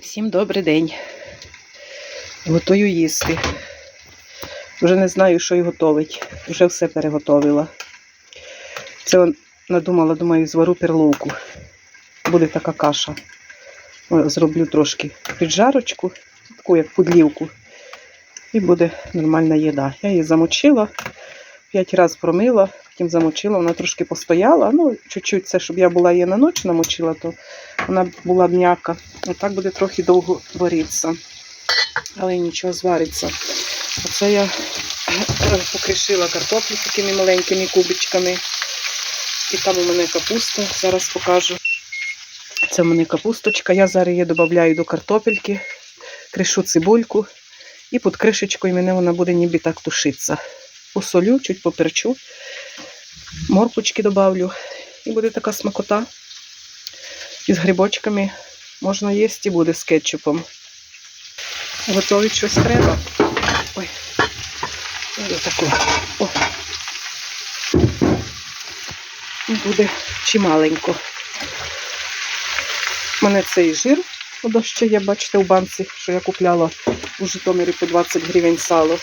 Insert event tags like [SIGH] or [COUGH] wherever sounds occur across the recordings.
Всім добрий день. Готую їсти. Вже не знаю, що й готовить. Вже все переготовила. Це надумала, думаю, звару перловку. Буде така каша. Зроблю трошки піджарочку, таку як подлівку. І буде нормальна їда. Я її замочила, п'ять разів промила, потім замочила, вона трошки постояла. Ну, чуть-чуть це, щоб я була її на ніч намочила, то вона була м'яка. Отак буде трохи довго варитися. Але нічого звариться. Оце я [CLEARS THROAT] покришила картоплю такими маленькими кубичками. І там у мене капуста, зараз покажу. Це в мене капусточка. Я зараз її додаю до картопельки, кришу цибульку. І під кришечкою мене вона буде ніби так тушитися. Посолю, чуть поперчу, морпочки додавлю. І буде така смакота. Із грибочками можна їсти буде з кетчупом. Готовить щось треба. Ой, таку. О. Буде чималенько. У мене цей жир, ото ще є, бачите, у банці, що я купляла у Житомирі по 20 гривень сало.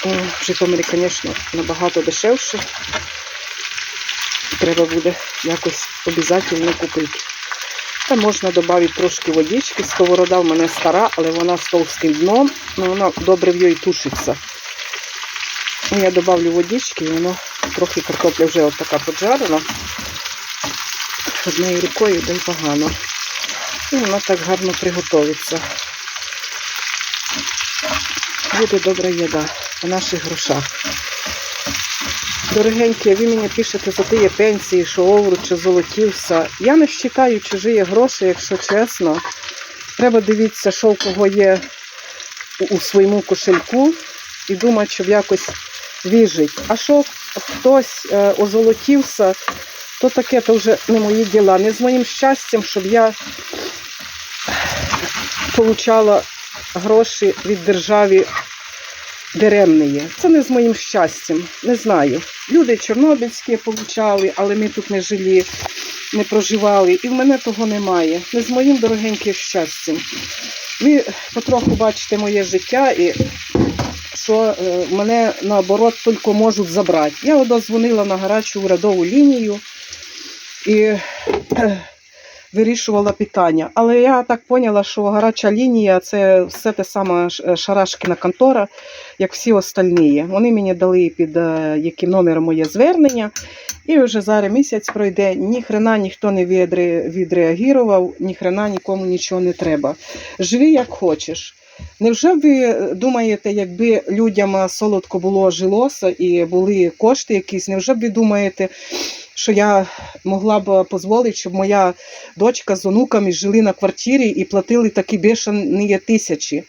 В Житомирі, звісно, набагато дешевше. Треба буде якось обов'язково купити. Та можна додати трошки водички. Сковорода в мене стара, але вона з товстим дном, ну вона добре в її тушиться. Ну, Я додавлю водички і воно трохи картопля вже от така поджарена. Однією рукою да погано. І вона так гарно приготовиться. Буде добра їда по наших грошах. Дорогенькі, ви мені пишете за тієї пенсії, що овруч чи золотівся. Я не вважаю чужі гроші, якщо чесно. Треба дивитися, що в кого є у- у своєму кошельку і думати, щоб якось вижити. А що хтось е, озолотівся, то таке то вже не мої діла. Не з моїм щастям, щоб я получала гроші від держави даремні. Це не з моїм щастям, не знаю. Люди чорнобильські получали, але ми тут не жили, не проживали. І в мене того немає. Не з моїм дорогеньким щастям. Ви потроху бачите моє життя і що е, мене наоборот тільки можуть забрати. Я от дзвонила на гарячу урядову лінію і е, вирішувала питання. Але я так поняла, що гаряча лінія це все те саме Ш- Шарашкіна контора, як всі остальні. Вони мені дали під е, яким номером моє звернення. І вже зараз місяць пройде, ні хрена ніхто не відреагував, ні хрена нікому нічого не треба. Живи як хочеш. Невже ви думаєте, якби людям солодко було жилося і були кошти якісь, невже ви думаєте, що я могла б дозволити, щоб моя дочка з онуками жили на квартирі і платили такі бешені тисячі?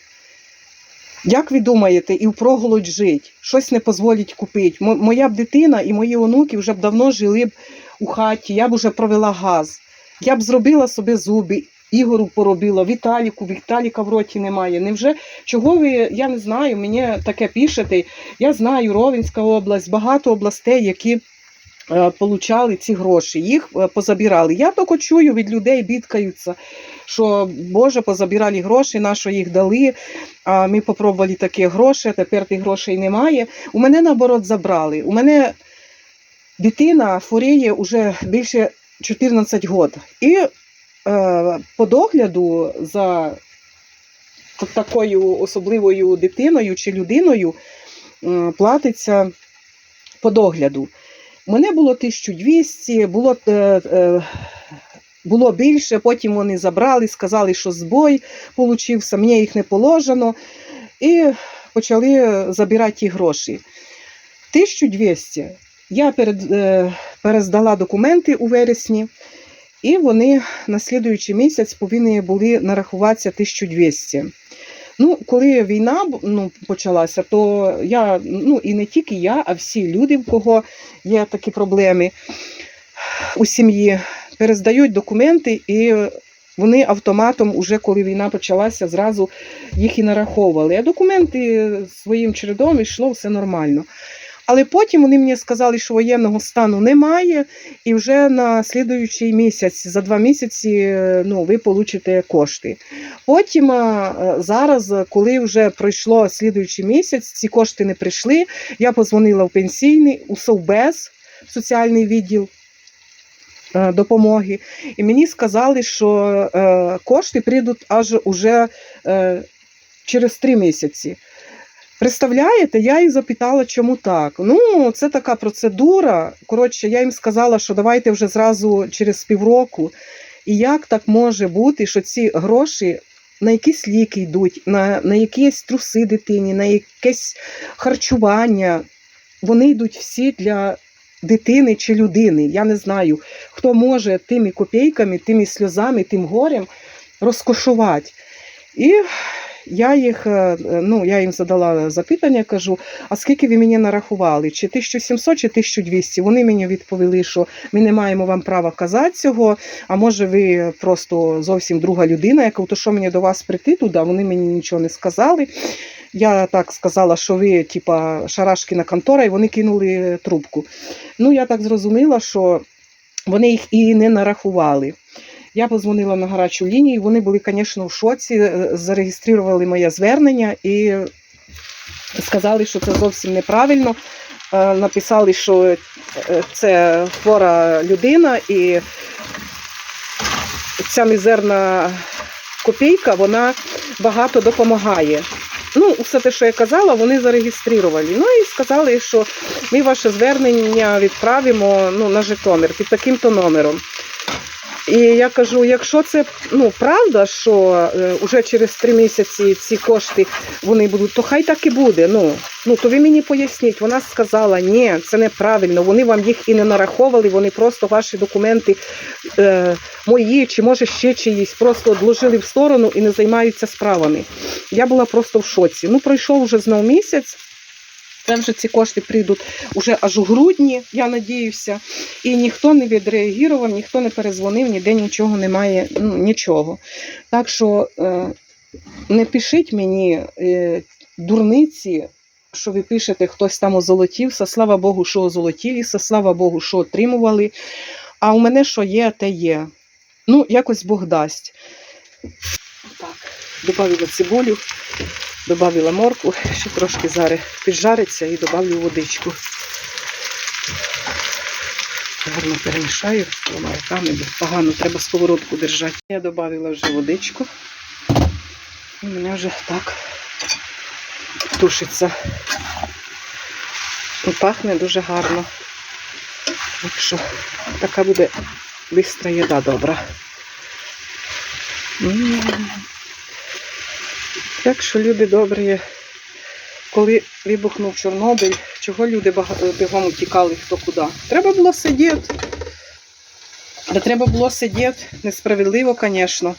Як ви думаєте, і впроголодь жити, щось не дозволить купити? Моя б дитина і мої онуки вже б давно жили б у хаті, я б вже провела газ, я б зробила собі зуби, Ігору поробила, Віталіку, Віталіка в роті немає. Невже чого ви, я не знаю, мені таке пишете. Я знаю Ровенська область, багато областей, які получали ці гроші, їх е, позабирали. Я тільки чую від людей, бідкаються, що Боже, позабирали гроші, на що їх дали. А ми попробували такі гроші, тепер тих грошей немає. У мене наоборот забрали. У мене дитина хворіє вже більше 14 років. І е, по догляду за такою особливою дитиною чи людиною е, платиться по догляду. Мене було 1200, було, е, е, було більше, потім вони забрали, сказали, що збой получився, мені їх не положено. І почали забирати ті гроші. 1200 я перед, е, перездала документи у вересні, і вони на слідуючий місяць повинні були нарахуватися 1200. Ну, коли війна ну, почалася, то я, ну і не тільки я, а всі люди, в кого є такі проблеми у сім'ї, перездають документи, і вони автоматом, уже коли війна почалася, зразу їх і нараховували. А документи своїм чередом йшло все нормально. Але потім вони мені сказали, що воєнного стану немає, і вже на слідуючий місяць, за два місяці, е, ну, ви получите кошти. Потім е, зараз, коли вже пройшло слідуючий місяць, ці кошти не прийшли. Я позвонила в пенсійний, у Совбез, соціальний відділ е, допомоги, і мені сказали, що е, кошти прийдуть аж уже е, через три місяці. Представляєте, я їх запитала, чому так. Ну, це така процедура. Коротше, я їм сказала, що давайте вже зразу через півроку. І як так може бути, що ці гроші на якісь ліки йдуть, на, на якісь труси дитині, на якесь харчування, вони йдуть всі для дитини чи людини. Я не знаю, хто може тими копійками, тими сльозами, тим горем розкошувати. І я їх, е, ну, я їм задала запитання, кажу, а скільки ви мені нарахували? Чи 1700, чи 1200? Вони мені відповіли, що ми не маємо вам права казати цього, а може ви просто зовсім друга людина, яка то що мені до вас прийти туди, вони мені нічого не сказали. Я так сказала, що ви, типа, шарашкіна контора, і вони кинули трубку. Ну, я так зрозуміла, що вони їх і не нарахували. Я позвонила на гарячу лінію, вони були, звісно, в шоці, е, зареєстрували моє звернення і сказали, що це зовсім неправильно. Е, Написали, що е, це хвора людина і ця мізерна копійка вона багато допомагає. Ну, все те, що я казала, вони зареєстрували. Ну і сказали, що ми ваше звернення відправимо ну, на Житомир під таким-то номером. І я кажу, якщо це ну, правда, що е, вже через три місяці ці кошти вони будуть, то хай так і буде. Ну, ну то ви мені поясніть. Вона сказала, ні, це неправильно. Вони вам їх і не нараховували, вони просто ваші документи е, мої, чи може ще чиїсь, просто odложили в сторону і не займаються справами. Я була просто в шоці. Ну, пройшов вже знов місяць. Це вже ці кошти прийдуть уже аж у грудні, я надіюся. І ніхто не відреагував, ніхто не перезвонив, ніде нічого немає, ну, нічого. Так що е, не пишіть мені е, дурниці, що ви пишете, хтось там озолотівся. Слава Богу, що озолотілися, слава Богу, що отримували. А у мене що є, те є. Ну, якось Бог дасть. Так, додавила цибулю. Добавила морку, [LAUGHS] ще трошки зараз піджариться і добавлю водичку. Гарно перемішаю двома руками, бо погано треба сковородку держати. Я додавила вже водичку. І мене вже так тушиться. Пахне дуже гарно. Так що така буде бистра їда добра. М. Так що люди добрі, коли вибухнув Чорнобиль, чого люди бігом утікали хто куди? Треба було сидіти. Треба було сидіти. Несправедливо, звісно,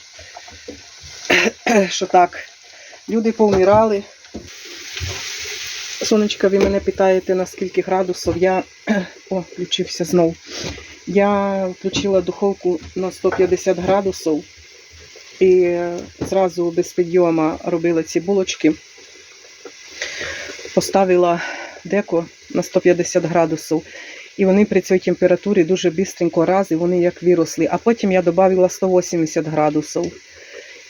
що так. Люди повмирали. Сонечка, ви мене питаєте, на скільки градусів. Я о, включився знов. Я включила духовку на 150 градусів і зразу без підйому робила ці булочки. Поставила деко на 150 градусів. І вони при цій температурі дуже бистренько раз, і вони як виросли. А потім я додала 180 градусів.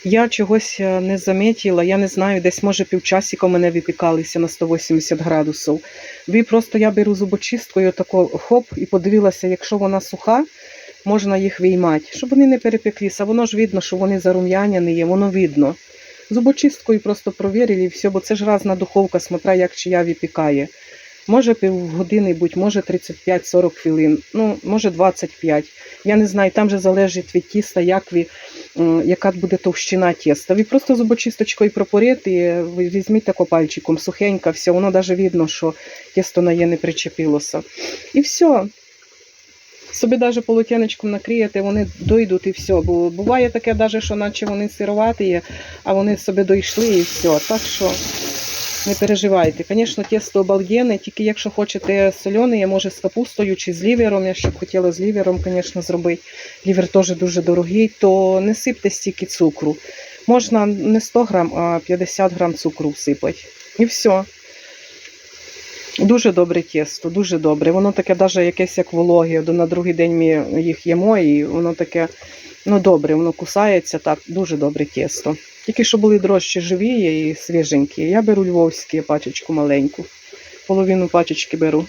Я чогось е, не замітила, я не знаю, десь може півчасика мене випікалися на 180 градусів. Ви просто я беру зубочисткою тако хоп і подивилася, якщо вона суха, можна їх виймати, щоб вони не перепеклися. Воно ж видно, що вони зарум'яняні є, воно видно. Зубочисткою просто провірили і все, бо це ж разна духовка, смотря як чия випікає. Може півгодини будь, може 35-40 хвилин, ну, може 25. Я не знаю, там же залежить від тіста, як ви, яка буде товщина тіста. Ви просто зубочисточкою пропорите, візьміть тако пальчиком, сухенько, все, воно навіть видно, що тісто на є не причепилося. І все. Собі навіть полотенечком накриєте, вони дойдуть і все. Бо буває таке, навіть, що наче вони сироваті є, а вони собі дійшли і все. Так що не переживайте. Звісно, тісто обалденне, тільки якщо хочете солене, може з капустою чи з лівером. Я ще б хотіла з лівером, звісно, зробити. Лівер теж дуже дорогий, то не сипте стільки цукру. Можна не 100 грам, а 50 грам цукру всипати. І все. Дуже добре тісто, дуже добре. Воно таке навіть якесь як вологе. На другий день ми їх їмо, і воно таке ну, добре, воно кусається так, дуже добре тісто. Тільки що були дрожчі живі і свіженькі. Я беру львовські пачечку маленьку. Половину пачечки беру.